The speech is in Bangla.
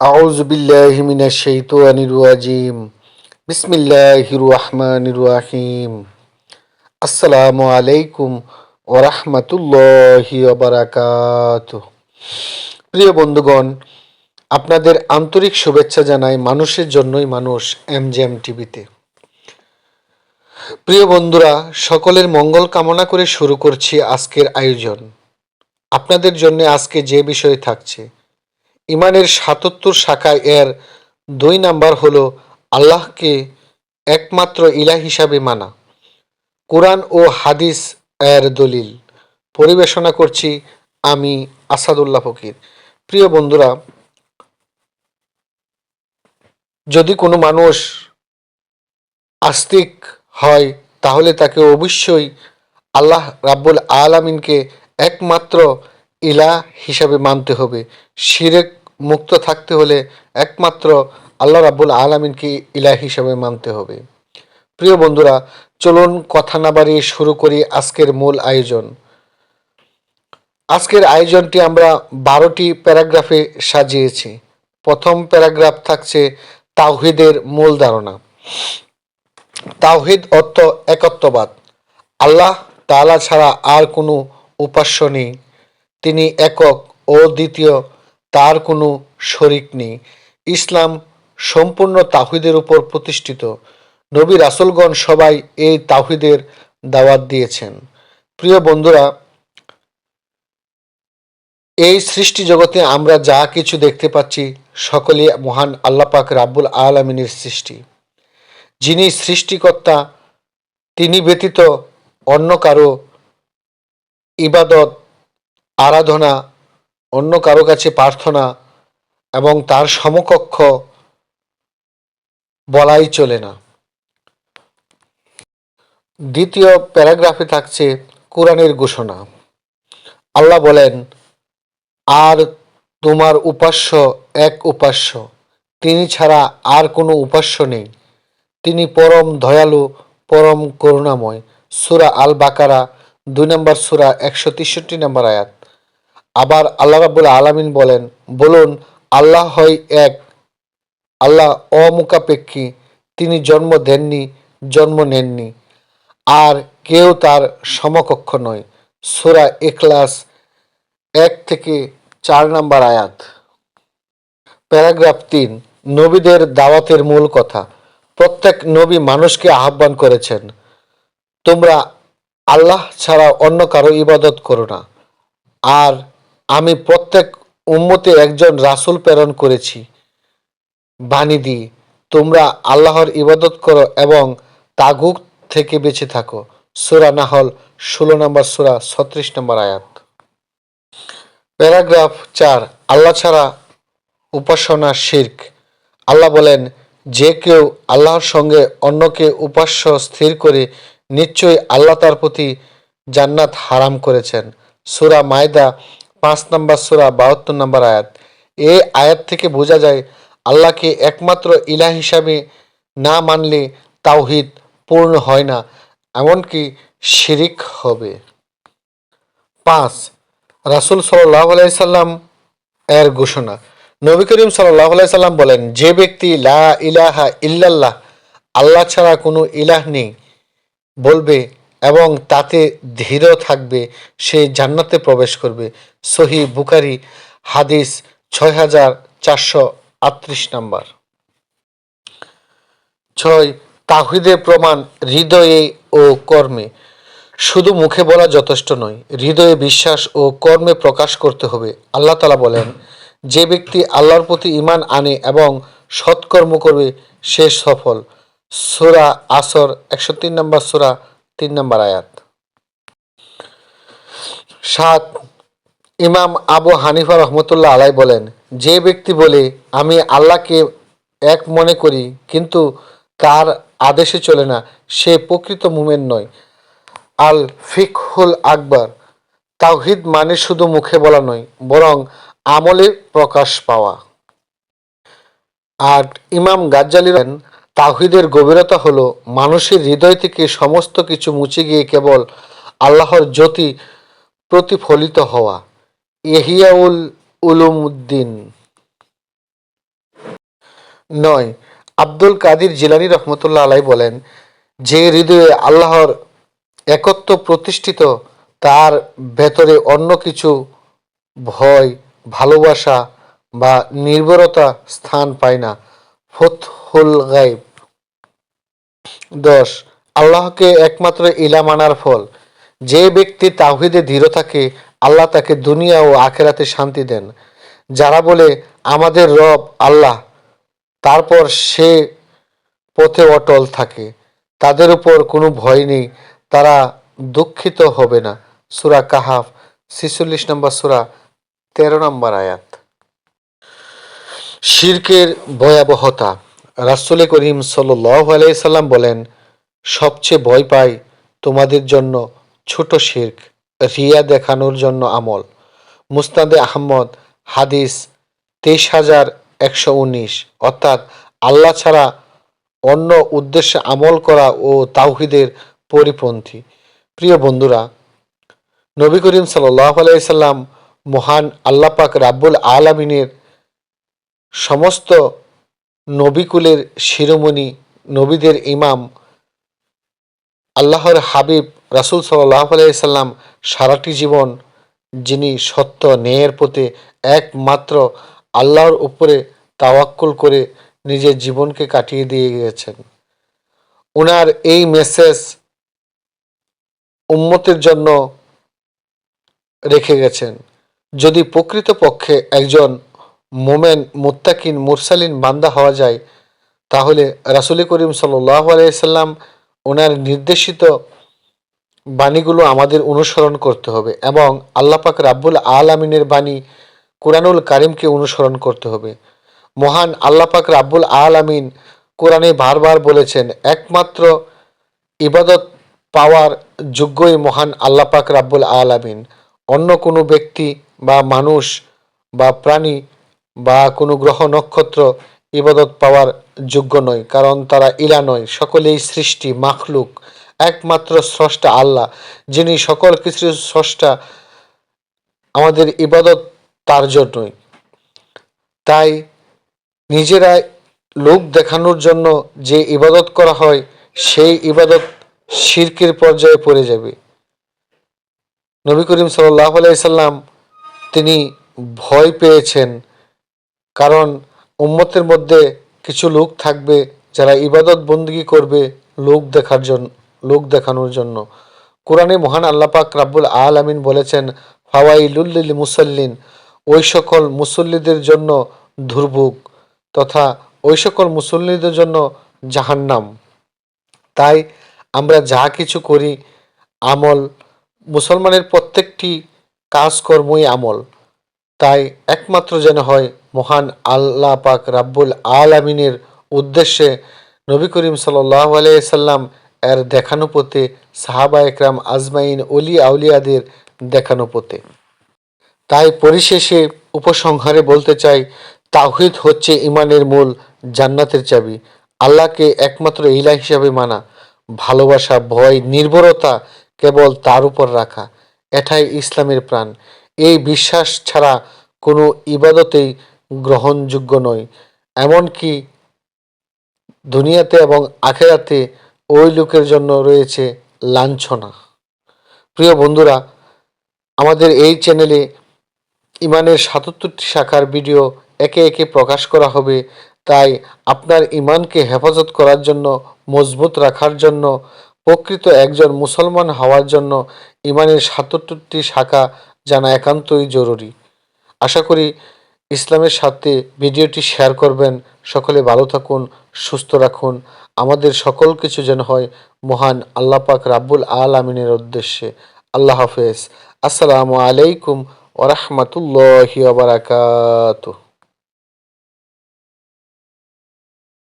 আউজ বিল্লাহিমিনা শৈতো আনিরু আজিম বিসমিল্লাহির রহমানির রাহিম। আসসালামু আলাইকুম ওরহমতুল্লাহি বারাকাত প্রিয় বন্ধুগণ, আপনাদের আন্তরিক শুভেচ্ছা জানাই মানুষের জন্যই মানুষ এম জে এম টিভিতে। প্রিয় বন্ধুরা, সকলের মঙ্গল কামনা করে শুরু করছি আজকের আয়োজন। আপনাদের জন্য আজকে যে বিষয় থাকছে ইমানের সাতাত্তর শাখায় এর দুই নাম্বার হলো আল্লাহকে একমাত্র ইলা হিসাবে মানা। কোরআন ও হাদিস এর দলিল। পরিবেশনা করছি আমি আসাদুল্লাহ ফকির। প্রিয় বন্ধুরা, যদি কোনো মানুষ আস্তিক হয়, তাহলে তাকে অবশ্যই আল্লাহ রাব্বুল আলামিনকে একমাত্র ইলা হিসাবে মানতে হবে। শিরেক মুক্ত থাকতে হলে একমাত্র আল্লাহ রাব্বুল আলামিনকে ইলা হিসাবে মানতে হবে। প্রিয় বন্ধুরা, চলুন কথা না বাড়িয়ে শুরু করি আজকের মূল আয়োজন। আজকের আয়োজনটি আমরা বারোটি প্যারাগ্রাফে সাজিয়েছি। প্রথম প্যারাগ্রাফ থাকছে তাওহিদের মূল ধারণা। তাওহিদ অর্থ একত্ববাদ। আল্লাহ তাআলা ছাড়া আর কোনো উপাস্য নেই। তিনি একক ও দ্বিতীয়, তার কোনো শরিক নেই। ইসলাম সম্পূর্ণ তাহিদের উপর প্রতিষ্ঠিত। নবী রাসুলগণ সবাই এই তাহিদের দাওয়াত দিয়েছেন। প্রিয় বন্ধুরা, এই সৃষ্টি জগতে আমরা যা কিছু দেখতে পাচ্ছি, সকলে মহান আল্লাপাক রাব্বুল আলমিনের সৃষ্টি। যিনি সৃষ্টিকর্তা, তিনি ব্যতীত অন্য কারও ইবাদত আরাধনা, অন্য কারও কাছে প্রার্থনা এবং তার সমকক্ষ বলাই চলে না। দ্বিতীয় প্যারাগ্রাফে থাকছে কোরআনের ঘোষণা। আল্লাহ বলেন, আর তোমার উপাস্য এক উপাস্য। তিনি ছাড়া আর কোনো উপাস্য নেই। তিনি পরম দয়ালু, পরম করুণাময়। সুরা আল বাকারা দুই নম্বর সুরা, একশো তেষট্টি নম্বর আয়াত। আবার আল্লাহ রাবুল আলামিন বলেন, বলুন, আল্লাহ হয় এক, আল্লাহ অমুকাপেক্ষী তিনি জন্ম দেননি, জন্ম নেননি, আর কেউ তার সমকক্ষ নয়। সুরা এখলাস এক থেকে চার নম্বর আয়াত। প্যারাগ্রাফ তিন, নবীদের দাওয়াতের মূল কথা। প্রত্যেক নবী মানুষকে আহ্বান করেছেন, তোমরা আল্লাহ ছাড়া অন্য কারও ইবাদত করো না। আর আমি প্রত্যেক উম্মতে একজন রাসূল প্রেরণ করেছি। বাণী দিই, তোমরা আল্লাহর ইবাদত করো এবং তাগুক থেকে বেঁচে থাকো। সুরা নাহল, ষোলো নম্বর সুরা, ছত্রিশ নম্বর আয়াত। প্যারাগ্রাফ চার, আল্লাহ ছাড়া উপাসনা শির্ক। আল্লাহ বলেন, যে কেউ আল্লাহর সঙ্গে অন্যকে উপাস্য স্থির করে নিশ্চয়ই আল্লাহ তার প্রতি জান্নাত হারাম করেছেন। সুরা মায়দা পাঁচ নম্বর সুরা, বাহাত্তর নম্বর আয়াত। এই আয়াত থেকে বোঝা যায়, আল্লাহকে একমাত্র ইলা হিসাবে না মানলে তাওহিদ পূর্ণ হয় না, এমনকি শিরিক হবে। পাঁচ, রাসুল সাল্লাহ সাল্লাম এর ঘোষণা। নবী করিম সাল্লাহ সাল্লাম বলেন, যে ব্যক্তি লা ইলাহা ইল্লাল্লাহ, আল্লাহ ছাড়া কোনো ইলাহ নেই, বলবে এবং তাতে ধীর থাকবে, সে জান্নাতে প্রবেশ করবে। সহি বুকারি হাদিস ছয় হাজার চারশো আটত্রিশ নাম্বার। ছয় তাহিদের প্রমাণ হৃদয়ে ও কর্মে। শুধু মুখে বলা যথেষ্ট নয়, হৃদয়ে বিশ্বাস ও কর্মে প্রকাশ করতে হবে। আল্লাহ তালা বলেন, যে ব্যক্তি আল্লাহর প্রতি ইমান আনে এবং সৎকর্ম করবে, সে সফল। সুরা আসর একশো তিন নম্বর সুরা তিন নম্বর আয়াত। সাত, ইমাম আবু হানিফা রহমতুল্লাহ আলাই বলেন, যে ব্যক্তি বলে, আমি আল্লাহকে এক মনে করি, কিন্তু তার আদেশে চলে না, সে প্রকৃত মুমেন নয়। আল ফিকহুল আকবর, তাওহিদ মানে শুধু মুখে বলা নয়, বরং আমলে প্রকাশ পাওয়া। আর ইমাম গাজ্জালি তাহিদের গভীরতা হলো মানুষের হৃদয় থেকে সমস্ত কিছু মুছে গিয়ে কেবল আল্লাহর জ্যোতি প্রতিফলিত হওয়া। ইহিয়াউল উলুমুদ্দিন। নয়, আব্দুল কাদির জিলানি রহমতুল্লাহ আলাই বলেন, যে হৃদয়ে আল্লাহর একত্ব প্রতিষ্ঠিত, তার ভেতরে অন্য কিছু ভয়, ভালোবাসা বা নির্ভরতা স্থান পায় না। ফতহুল গাইব দশ, আল্লাহকে একমাত্র ইলা মানার ফল। যে ব্যক্তি তাহিদে দৃঢ় থাকে, আল্লাহ তাকে দুনিয়া ও আখেরাতে শান্তি দেন। যারা বলে, আমাদের রব আল্লাহ তারপর সে পথে অটল থাকে। তাদের উপর কোনো ভয় নেই, তারা দুঃখিত হবে না। সুরা কাহাফ, ছিচল্লিশ নম্বর সুরা, তেরো নম্বর আয়াত। শিরকের ভয়াবহতা। রাসুল করিম আলাইসাল্লাম বলেন, সবচেয়ে ভয় পাই তোমাদের জন্য ছোট শির্ক, রিয়া দেখানোর জন্য আমল। মুস্তাদে আহমদ, হাদিস তেইশ হাজার একশো উনিশ। অর্থাৎ আল্লাহ ছাড়া অন্য উদ্দেশ্যে আমল করা ও তাওহিদের পরিপন্থী। প্রিয় বন্ধুরা, নবী করিম আলাইসাল্লাম মহান আল্লাপাক রাব্বুল আলমিনের সমস্ত নবিকুলের শিরোমণি নবীদের ইমাম আল্লাহর হাবিব রাসুল সাল্লাহ আলাইসাল্লাম সারাটি জীবন যিনি সত্য ন্যায়ের পথে একমাত্র আল্লাহর উপরে তাওয়াক্কুল করে নিজের জীবনকে কাটিয়ে দিয়ে গিয়েছেন। ওনার এই মেসেজ উম্মতের জন্য রেখে গেছেন। যদি প্রকৃতপক্ষে একজন মোমেন, মুত্তাকিন, মুরসালিন বান্দা হওয়া যায়, তাহলে রাসুল করিম আলাইসাল্লাম ওনার নির্দেশিত বাণীগুলো আমাদের অনুসরণ করতে হবে এবং আল্লাপাক রাব্বুল আলমিনের বাণী কোরআনুল কারিমকে অনুসরণ করতে হবে। মহান আল্লাপাক রাব্বুল আলমিন কোরআনে বারবার বলেছেন, একমাত্র ইবাদত পাওয়ার যোগ্যই মহান আল্লাপাক রাব্বুল আলমিন। অন্য কোনো ব্যক্তি বা মানুষ বা প্রাণী বা কোনো গ্রহ নক্ষত্র ইবাদত পাওয়ার যোগ্য নয়, কারণ তারা ইলা নয়, সকলেই সৃষ্টি, মাখলুক, একমাত্র স্রষ্টা আল্লাহ, যিনি সকল কিছু স্রষ্টা। আমাদের ইবাদত তার জন্যই তাই নিজেরা লোক দেখানোর জন্য যে ইবাদত করা হয়, সেই ইবাদত শির্কের পর্যায়ে পড়ে যাবে। নবী করিম সাল্লাহ আলাইসাল্লাম তিনি ভয় পেয়েছেন কারণ উম্মতের মধ্যে কিছু লোক থাকবে যারা ইবাদত বন্দী করবে লোক দেখার জন্য লোক দেখানোর জন্য। কোরআনে মহান আল্লাপাক রাব্বুল আল আমিন বলেছেন ফাওয়াইলুল্লিল মুসল্লিন ওই সকল মুসল্লিদের জন্য দুর্ভোগ তথা ওই সকল মুসল্লিদের জন্য জাহান্নাম তাই আমরা যা কিছু করি, আমল, মুসলমানের প্রত্যেকটি কাজকর্মই আমল। তাই একমাত্র যেন হয় মহান আল্লাহ পাক রাব্বুল আমিনের উদ্দেশ্যে নবী করিম সাল্লাহ আলাইসাল্লাম এর দেখানো পথে সাহাবা একরাম আজমাইন অলি আউলিয়াদের দেখানো পথে। তাই পরিশেষে উপসংহারে বলতে চাই তাহিদ হচ্ছে ইমানের মূল জান্নাতের চাবি। আল্লাহকে একমাত্র ইলা হিসাবে মানা, ভালোবাসা, ভয়, নির্ভরতা কেবল তার উপর রাখা, এটাই ইসলামের প্রাণ। এই বিশ্বাস ছাড়া কোনো ইবাদতেই গ্রহণযোগ্য নয়। এমনকি দুনিয়াতে এবং আখেরাতে ওই লোকের জন্য রয়েছে লাঞ্ছনা। প্রিয় বন্ধুরা, আমাদের এই চ্যানেলে ইমানের সাতাত্তরটি শাখার ভিডিও একে একে প্রকাশ করা হবে। তাই আপনার ইমানকে হেফাজত করার জন্য, মজবুত রাখার জন্য, প্রকৃত একজন মুসলমান হওয়ার জন্য ইমানের সাতাত্তরটি শাখা জানা একান্তই জরুরি। আশা করি ইসলামের সাথে ভিডিওটি শেয়ার করবেন। সকলে ভালো থাকুন, সুস্থ রাখুন। আমাদের সকল কিছু যেন হয় মহান আল্লাহ পাক রাব্বুল আল আমিনের উদ্দেশ্যে। আল্লাহ হাফেজ। আসসালামু আলাইকুম ওরহমতুল্লাহি বারাকাতুহ।